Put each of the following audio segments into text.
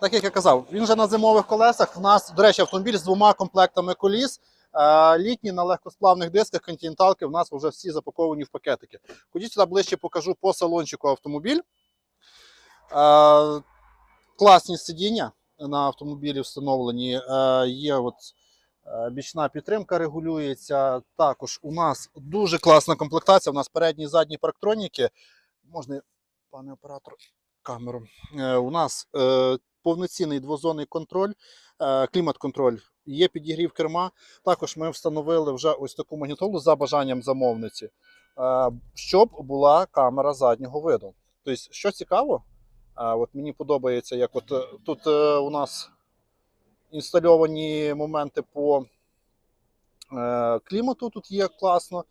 Так як я казав, він вже на зимових колесах. У нас, до речі, автомобіль з двома комплектами коліс. Е, Літні на легкосплавних дисках континенталки в нас вже всі запаковані в пакетики. Ходіть сюди ближче, покажу по салончику автомобіль. Е, Класні сидіння на автомобілі встановлені. Е, Є от бічна підтримка регулюється. Також у нас дуже класна комплектація. У нас передні і задні парктроніки. Можна, пане оператор, камеру. У нас повноцінний двозонний контроль, е, клімат-контроль. Є підігрів керма. Також ми встановили вже ось таку магнітолу за бажанням замовниці, е, щоб була камера заднього виду. Тобто, що цікаво, е, от мені подобається, як от тут у нас інстальовані моменти по клімату. Тут є класно.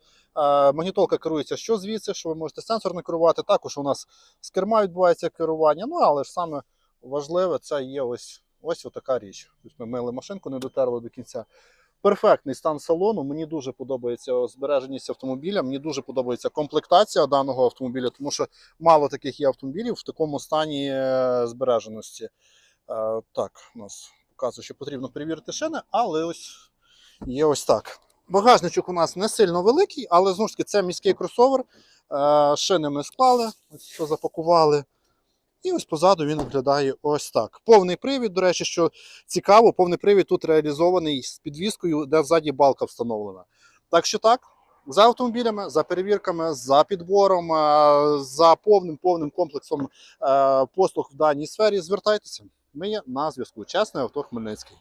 Магнітолка керується що звідси, що ви можете сенсорно керувати. Також у нас з керма відбувається керування. Ну але ж саме важливе це є ось ось така річ. Тобто ми мили машинку, не дотерли до кінця. Перфектний стан салону. Мені дуже подобається збереженість автомобіля. Мені дуже подобається комплектація даного автомобіля, тому що мало таких є автомобілів в такому стані е, збереженості. Е, Так, у нас показує, що потрібно перевірити шини, але ось є ось так. Багажничок у нас не сильно великий, але знову ж таки це міський кросовер. Е, Шини ми склали, ось що запакували. І ось позаду він виглядає ось так. Повний привід, до речі, що цікаво, повний привід тут реалізований з підвіскою, де ззаді балка встановлена. Так що так, за автомобілями, за перевірками, за підбором, е, за повним повним комплексом е, послуг в даній сфері звертайтеся. Ми є на зв'язку. Чесне авто Хмельницький.